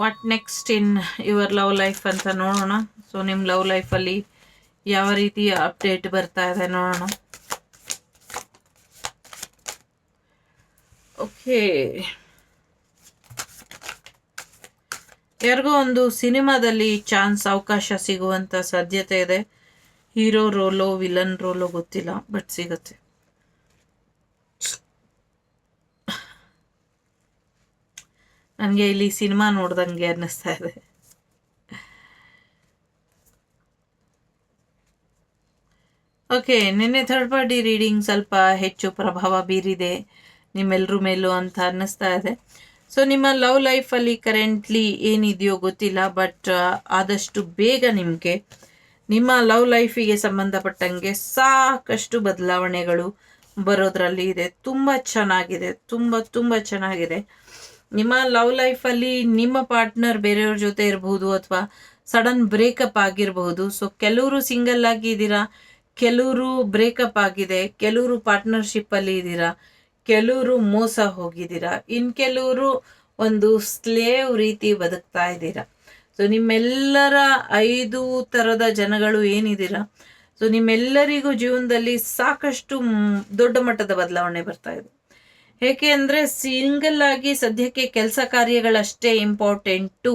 What next in your love life ಅಂತ ನೋಡೋಣ. So ನಿಮ್ಮ ಲವ್ ಲೈಫಲ್ಲಿ ಯಾವ ರೀತಿಯ ಅಪ್ಡೇಟ್ ಬರ್ತಾ ಇದೆ ನೋಡೋಣ. ಓಕೆ ಯಾರಿಗೋ ಒಂದು ಸಿನಿಮಾದಲ್ಲಿ ಚಾನ್ಸ್ ಅವಕಾಶ ಸಿಗುವಂಥ ಸಾಧ್ಯತೆ ಇದೆ. ಹೀರೋ ರೋಲೋ ವಿಲನ್ ರೋಲೋ ಗೊತ್ತಿಲ್ಲ ಬಟ್ ಸಿಗುತ್ತೆ. ನನಗೆ ಇಲ್ಲಿ ಸಿನಿಮಾ ನೋಡ್ದಂಗೆ ಅನ್ನಿಸ್ತಾ ಇದೆ. ಓಕೆ ನಿನ್ನೆ ಥರ್ಡ್ ಪಾರ್ಟಿ ರೀಡಿಂಗ್ ಸ್ವಲ್ಪ ಹೆಚ್ಚು ಪ್ರಭಾವ ಬೀರಿದೆ. ನಿಮ್ಮೆಲ್ಲರ ಮೇಲೂ ಅಂತ ಅನ್ನಿಸ್ತಾ ಇದೆ. ಸೊ ನಿಮ್ಮ ಲವ್ ಲೈಫಲ್ಲಿ ಕರೆಂಟ್ಲಿ ಏನಿದೆಯೋ ಗೊತ್ತಿಲ್ಲ ಬಟ್ ಆದಷ್ಟು ಬೇಗ ನಿಮಗೆ ನಿಮ್ಮ ಲವ್ ಲೈಫಿಗೆ ಸಂಬಂಧಪಟ್ಟಂಗೆ ಸಾಕಷ್ಟು ಬದಲಾವಣೆಗಳು ಬರೋದ್ರಲ್ಲಿ ಇದೆ. ತುಂಬ ಚೆನ್ನಾಗಿದೆ, ತುಂಬ ತುಂಬ ಚೆನ್ನಾಗಿದೆ. ನಿಮ್ಮ ಲವ್ ಲೈಫಲ್ಲಿ ನಿಮ್ಮ ಪಾರ್ಟ್ನರ್ ಬೇರೆಯವ್ರ ಜೊತೆ ಇರಬಹುದು ಅಥವಾ ಸಡನ್ ಬ್ರೇಕಪ್ ಆಗಿರಬಹುದು ಸೊ ಕೆಲವರು ಸಿಂಗಲ್ ಆಗಿ ಇದ್ದೀರಾ? ಕೆಲವರು ಬ್ರೇಕಪ್ ಆಗಿದೆ. ಕೆಲವರು ಪಾರ್ಟ್ನರ್ಶಿಪ್ಪಲ್ಲಿ ಇದ್ದೀರಾ? ಕೆಲವರು ಮೋಸ ಹೋಗಿದ್ದೀರಾ? ಇನ್ ಕೆಲವರು ಒಂದು ಸ್ಲೇವ್ ರೀತಿ ಬದುಕ್ತಾ ಇದ್ದೀರಾ? ಸೊ ನಿಮ್ಮೆಲ್ಲರ ಐದು ತರದ ಜನಗಳು ಏನಿದ್ದೀರಾ? ಸೊ ನಿಮ್ಮೆಲ್ಲರಿಗೂ ಜೀವನದಲ್ಲಿ ಸಾಕಷ್ಟು ದೊಡ್ಡ ಮಟ್ಟದ ಬದಲಾವಣೆ ಬರ್ತಾ ಇದೆ. ಏಕೆ ಅಂದರೆ ಸಿಂಗಲ್ ಆಗಿ ಸದ್ಯಕ್ಕೆ ಕೆಲಸ ಕಾರ್ಯಗಳಷ್ಟೇ ಇಂಪಾರ್ಟೆಂಟು.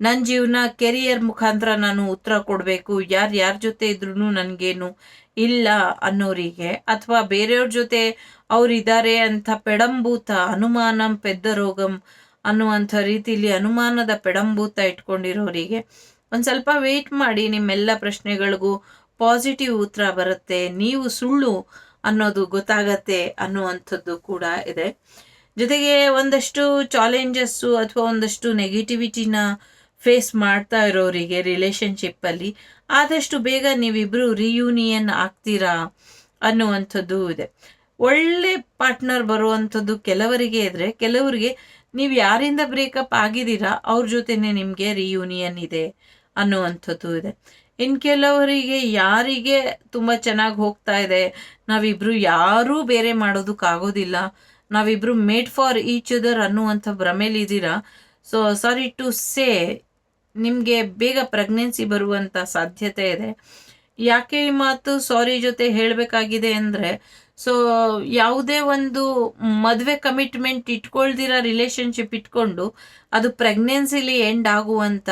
ನನ್ನ ಜೀವನ, ಕೆರಿಯರ್ ಮುಖಾಂತರ ನಾನು ಉತ್ತರ ಕೊಡಬೇಕು. ಯಾರು ಯಾರ ಜೊತೆ ಇದ್ರೂ ನನಗೇನು ಇಲ್ಲ ಅನ್ನೋರಿಗೆ. ಅಥವಾ ಬೇರೆಯವ್ರ ಜೊತೆ ಅವರಿದ್ದಾರೆ ಅಂತ ಪೆಡಂಭೂತ ಅನುಮಾನಂ ಪೆದ್ದ ರೋಗಂ ಅನ್ನುವಂಥ ರೀತಿಯಲ್ಲಿ ಅನುಮಾನದ ಪೆಡಂಭೂತ ಇಟ್ಕೊಂಡಿರೋರಿಗೆ. ಒಂದು ಸ್ವಲ್ಪ ವೆಯ್ಟ್ ಮಾಡಿ ನಿಮ್ಮೆಲ್ಲ ಪ್ರಶ್ನೆಗಳಿಗೂ ಪಾಸಿಟಿವ್ ಉತ್ತರ ಬರುತ್ತೆ. ನೀವು ಸುಳ್ಳು ಅನ್ನೋದು ಗೊತ್ತಾಗತ್ತೆ ಅನ್ನುವಂಥದ್ದು ಕೂಡ ಇದೆ. ಜೊತೆಗೆ ಒಂದಷ್ಟು ಚಾಲೆಂಜಸ್ಸು ಅಥವಾ ಒಂದಷ್ಟು ನೆಗೆಟಿವಿಟಿನ ಫೇಸ್ ಮಾಡ್ತಾ ಇರೋರಿಗೆ ರಿಲೇಶನ್ಶಿಪ್ ಅಲ್ಲಿ ಆದಷ್ಟು ಬೇಗ ನೀವಿಬ್ರು ರಿಯೂನಿಯನ್ ಆಗ್ತೀರಾ ಅನ್ನುವಂಥದ್ದು ಇದೆ. ಒಳ್ಳೆ ಪಾರ್ಟ್ನರ್ ಬರುವಂಥದ್ದು ಕೆಲವರಿಗೆ ಇದ್ರೆ ಕೆಲವರಿಗೆ ನೀವು ಯಾರಿಂದ ಬ್ರೇಕಪ್ ಆಗಿದ್ದೀರಾ ಅವ್ರ ಜೊತೆನೆ ನಿಮಗೆ ರಿಯೂನಿಯನ್ ಇದೆ ಅನ್ನುವಂಥದ್ದು ಇದೆ. ಇನ್ ಕೆಲವರಿಗೆ ಯಾರಿಗೆ ತುಂಬ ಚೆನ್ನಾಗಿ ಹೋಗ್ತಾ ಇದೆ, ನಾವಿಬ್ರು ಯಾರೂ ಬೇರೆ ಮಾಡೋದಕ್ಕಾಗೋದಿಲ್ಲ, ನಾವಿಬ್ರು ಮೇಡ್ ಫಾರ್ ಈಚ್ ಅದರ್ ಅನ್ನುವಂಥ ಭ್ರಮೇಲಿ ಇದ್ದೀರಾ? ಸೊ ಸಾರಿ ಟು ಸೇ ನಿಮಗೆ ಬೇಗ ಪ್ರೆಗ್ನೆನ್ಸಿ ಬರುವಂಥ ಸಾಧ್ಯತೆ ಇದೆ. ಯಾಕೆ ಈ ಮಾತು ಸಾರಿ ಜೊತೆ ಹೇಳಬೇಕಾಗಿದೆ ಅಂದರೆ ಸೊ ಯಾವುದೇ ಒಂದು ಮದುವೆ ಕಮಿಟ್ಮೆಂಟ್ ಇಟ್ಕೊಳ್ದಿರೋ ರಿಲೇಶನ್ಶಿಪ್ ಇಟ್ಕೊಂಡು, ಅದು ಪ್ರೆಗ್ನೆನ್ಸಿಲಿ ಎಂಡ್ ಆಗುವಂಥ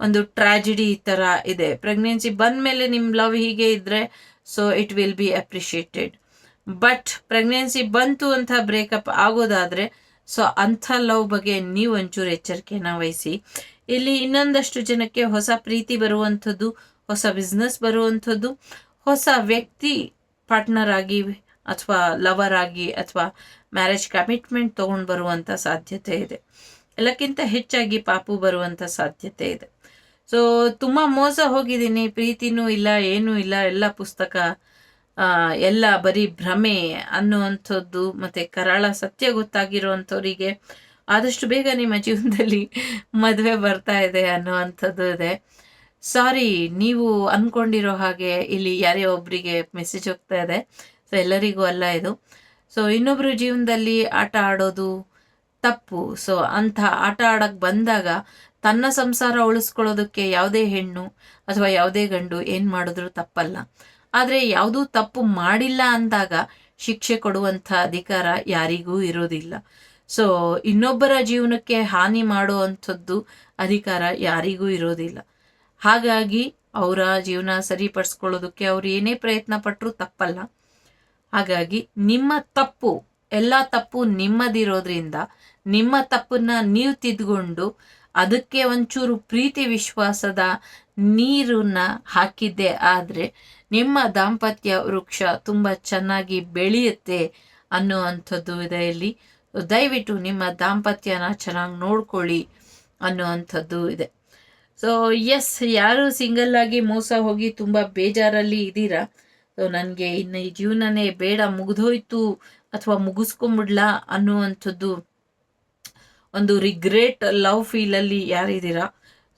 ಒಂದು ಟ್ರಾಜಿಡಿ ಥರ ಇದೆ. ಪ್ರೆಗ್ನೆನ್ಸಿ ಬಂದ ಮೇಲೆ ನಿಮ್ಮ ಲವ್ ಹೀಗೆ ಇದ್ದರೆ so it will be appreciated but pregnancy ಬಂತು ಅಂತ ಬ್ರೇಕಪ್ ಆಗೋದಾದರೆ ಸೊ ಅಂಥ ಲವ್ ಬಗ್ಗೆ ನೀವು ಒಂಚೂರು ಎಚ್ಚರಿಕೆನ ವಹಿಸಿ. ಇಲ್ಲಿ ಇನ್ನೊಂದಷ್ಟು ಜನಕ್ಕೆ ಹೊಸ ಪ್ರೀತಿ ಬರುವಂಥದ್ದು, ಹೊಸ ಬಿಸ್ನೆಸ್ ಬರುವಂಥದ್ದು, ಹೊಸ ವ್ಯಕ್ತಿ ಪಾರ್ಟ್ನರ್ ಆಗಿ ಅಥವಾ ಲವರ್ ಆಗಿ ಅಥವಾ ಮ್ಯಾರೇಜ್ ಕಮಿಟ್ಮೆಂಟ್ ತೊಗೊಂಡು ಬರುವಂಥ ಸಾಧ್ಯತೆ ಇದೆ. ಎಲ್ಲಕ್ಕಿಂತ ಹೆಚ್ಚಾಗಿ ಪಾಪು ಬರುವಂಥ ಸಾಧ್ಯತೆ ಇದೆ. ಸೊ ತುಂಬ ಮೋಸ ಹೋಗಿದ್ದೀನಿ. ಪ್ರೀತಿನೂ ಇಲ್ಲ, ಏನೂ ಇಲ್ಲ, ಎಲ್ಲ ಪುಸ್ತಕ ಎಲ್ಲ ಬರೀ ಭ್ರಮೆ ಅನ್ನುವಂಥದ್ದು, ಮತ್ತು ಕರಾಳ ಸತ್ಯ ಗೊತ್ತಾಗಿರುವಂಥವರಿಗೆ ಆದಷ್ಟು ಬೇಗ ನಿಮ್ಮ ಜೀವನದಲ್ಲಿ ಮದುವೆ ಬರ್ತಾ ಇದೆ ಅನ್ನುವಂಥದ್ದು ಇದೆ. ಸಾರಿ ನೀವು ಅಂದ್ಕೊಂಡಿರೋ ಹಾಗೆ ಇಲ್ಲಿ ಯಾರೇ ಒಬ್ಬರಿಗೆ ಮೆಸೇಜ್ ಹೋಗ್ತಾ ಇದೆ. ಸೊ ಎಲ್ಲರಿಗೂ ಅಲ್ಲ ಇದು. ಸೊ ಇನ್ನೊಬ್ಬರು ಜೀವನದಲ್ಲಿ ಆಟ ಆಡೋದು ತಪ್ಪು. ಸೊ ಅಂಥ ಆಟ ಆಡಕ್ಕೆ ಬಂದಾಗ ತನ್ನ ಸಂಸಾರ ಉಳಿಸ್ಕೊಳ್ಳೋದಕ್ಕೆ ಯಾವುದೇ ಹೆಣ್ಣು ಅಥವಾ ಯಾವುದೇ ಗಂಡು ಏನು ಮಾಡಿದ್ರು ತಪ್ಪಲ್ಲ. ಆದರೆ ಯಾವುದೂ ತಪ್ಪು ಮಾಡಿಲ್ಲ ಅಂದಾಗ ಶಿಕ್ಷೆ ಕೊಡುವಂಥ ಅಧಿಕಾರ ಯಾರಿಗೂ ಇರೋದಿಲ್ಲ. ಸೊ ಇನ್ನೊಬ್ಬರ ಜೀವನಕ್ಕೆ ಹಾನಿ ಮಾಡುವಂಥದ್ದು ಅಧಿಕಾರ ಯಾರಿಗೂ ಇರೋದಿಲ್ಲ. ಹಾಗಾಗಿ ಅವರ ಜೀವನ ಸರಿಪಡಿಸ್ಕೊಳ್ಳೋದಕ್ಕೆ ಅವರು ಏನೇ ಪ್ರಯತ್ನ ಪಟ್ಟರೂ ತಪ್ಪಲ್ಲ. ಹಾಗಾಗಿ ನಿಮ್ಮ ತಪ್ಪು, ಎಲ್ಲ ತಪ್ಪು ನಿಮ್ಮದಿರೋದ್ರಿಂದ ನಿಮ್ಮ ತಪ್ಪನ್ನ ನೀವು ತಿದ್ಕೊಂಡು ಅದಕ್ಕೆ ಒಂಚೂರು ಪ್ರೀತಿ ವಿಶ್ವಾಸದ ನೀರನ್ನ ಹಾಕಿದ್ದೆ ಆದರೆ ನಿಮ್ಮ ದಾಂಪತ್ಯ ವೃಕ್ಷ ತುಂಬ ಚೆನ್ನಾಗಿ ಬೆಳೆಯುತ್ತೆ ಅನ್ನುವಂಥದ್ದು ಇಲ್ಲಿ. ದಯವಿಟ್ಟು ನಿಮ್ಮ ದಾಂಪತ್ಯನ ಚೆನ್ನಾಗಿ ನೋಡ್ಕೊಳ್ಳಿ ಅನ್ನುವಂಥದ್ದು ಇದೆ. ಸೊ ಎಸ್ ಯಾರು ಸಿಂಗಲ್ ಆಗಿ ಮೋಸ ಹೋಗಿ ತುಂಬ ಬೇಜಾರಲ್ಲಿ ಇದ್ದೀರಾ? ಸೊ, ನನಗೆ ಇನ್ನು ಈ ಜೀವನನೇ ಬೇಡ ಮುಗಿದೋಯ್ತು ಅಥವಾ ಮುಗಿಸ್ಕೊಂಬಿಡ್ಲಾ ಅನ್ನುವಂಥದ್ದು ಒಂದು ರಿಗ್ರೆಟ್ ಲವ್ ಫೀಲಲ್ಲಿ ಯಾರಿದ್ದೀರಾ?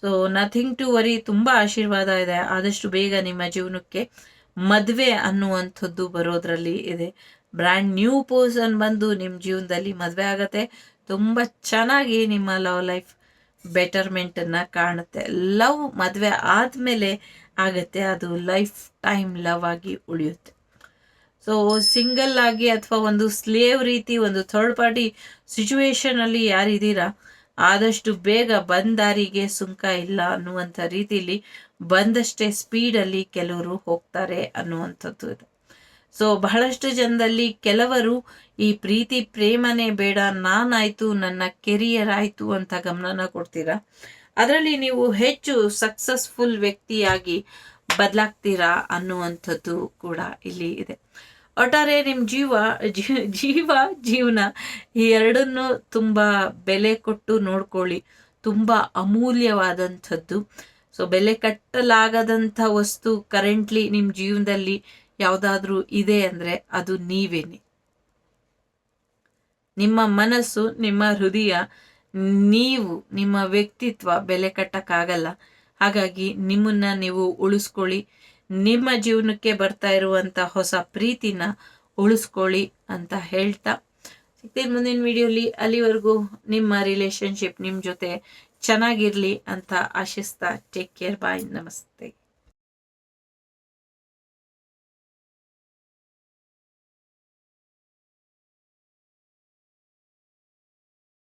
ಸೊ ನಥಿಂಗ್ ಟು ವರಿ ತುಂಬ ಆಶೀರ್ವಾದ ಇದೆ. ಆದಷ್ಟು ಬೇಗ ನಿಮ್ಮ ಜೀವನಕ್ಕೆ ಮದುವೆ ಅನ್ನುವಂಥದ್ದು ಬರೋದ್ರಲ್ಲಿ ಇದೆ. ಬ್ರ್ಯಾಂಡ್ ನ್ಯೂ ಪರ್ಸನ್ ಬಂದು ನಿಮ್ಮ ಜೀವನದಲ್ಲಿ ಮದುವೆ ಆಗತ್ತೆ. ತುಂಬ ಚೆನ್ನಾಗಿ ನಿಮ್ಮ ಲವ್ ಲೈಫ್ ಬೆಟರ್ಮೆಂಟನ್ನು ಕಾಣುತ್ತೆ. ಲವ್ ಮದುವೆ ಆದಮೇಲೆ ಆಗುತ್ತೆ. ಅದು ಲೈಫ್ ಟೈಮ್ ಲವ್ ಆಗಿ ಉಳಿಯುತ್ತೆ. ಸೊ ಸಿಂಗಲ್ ಆಗಿ ಅಥವಾ ಒಂದು ಸ್ಲೇವ್ ರೀತಿ, ಒಂದು ಥರ್ಡ್ ಪಾರ್ಟಿ ಸಿಚುವೇಶನಲ್ಲಿ ಯಾರಿದ್ದೀರಾ ಆದಷ್ಟು ಬೇಗ ಬಂದಾರಿಗೆ ಸುಂಕ ಇಲ್ಲ ಅನ್ನುವಂಥ ರೀತಿಯಲ್ಲಿ ಬಂದಷ್ಟೇ ಸ್ಪೀಡಲ್ಲಿ ಕೆಲವರು ಹೋಗ್ತಾರೆ ಅನ್ನುವಂಥದ್ದು ಇದೆ. ಸೊ ಬಹಳಷ್ಟು ಜನದಲ್ಲಿ ಕೆಲವರು ಈ ಪ್ರೀತಿ ಪ್ರೇಮನೇ ಬೇಡ, ನಾನಾಯ್ತು, ನನ್ನ ಕೆರಿಯರ್ ಆಯ್ತು ಅಂತ ಗಮನನ ಕೊಡ್ತೀರಾ? ಅದರಲ್ಲಿ ನೀವು ಹೆಚ್ಚು ಸಕ್ಸಸ್ಫುಲ್ ವ್ಯಕ್ತಿಯಾಗಿ ಬದಲಾಗ್ತೀರಾ ಅನ್ನುವಂಥದ್ದು ಕೂಡ ಇಲ್ಲಿ ಇದೆ. ಒಟ್ಟಾರೆ ನಿಮ್ಮ ಜೀವ ಜೀವ, ಜೀವನ ಈ ಎರಡನ್ನು ತುಂಬ ಬೆಲೆ ಕೊಟ್ಟು ನೋಡ್ಕೊಳ್ಳಿ. ತುಂಬ ಅಮೂಲ್ಯವಾದಂಥದ್ದು. ಸೊ ಬೆಲೆ ಕಟ್ಟಲಾಗದಂಥ ವಸ್ತು ಕರೆಂಟ್ಲಿ ನಿಮ್ಮ ಜೀವನದಲ್ಲಿ ಯಾವುದಾದ್ರೂ ಇದೆ ಅಂದರೆ ಅದು ನೀವೇನೆ. ನಿಮ್ಮ ಮನಸ್ಸು, ನಿಮ್ಮ ಹೃದಯ, ನೀವು, ನಿಮ್ಮ ವ್ಯಕ್ತಿತ್ವ ಬೆಲೆ ಕಟ್ಟಕ್ಕಾಗಲ್ಲ. ಹಾಗಾಗಿ ನಿಮ್ಮನ್ನ ನೀವು ಉಳಿಸ್ಕೊಳ್ಳಿ. ನಿಮ್ಮ ಜೀವನಕ್ಕೆ ಬರ್ತಾ ಇರುವಂತ ಹೊಸ ಪ್ರೀತಿನ ಉಳಿಸ್ಕೊಳ್ಳಿ ಅಂತ ಹೇಳ್ತಾ. ಸಿಗ್ತೀನಿ ಮುಂದಿನ ವಿಡಿಯೋಲಿ ಅಲ್ಲಿವರೆಗೂ ನಿಮ್ಮ ರಿಲೇಶನ್ಶಿಪ್ ನಿಮ್ಮ ಜೊತೆ ಚೆನ್ನಾಗಿರ್ಲಿ ಅಂತ ಆಶಿಸ್ತಾ. ಟೇಕ್ ಕೇರ್ ಬಾಯ್ ನಮಸ್ತೆ.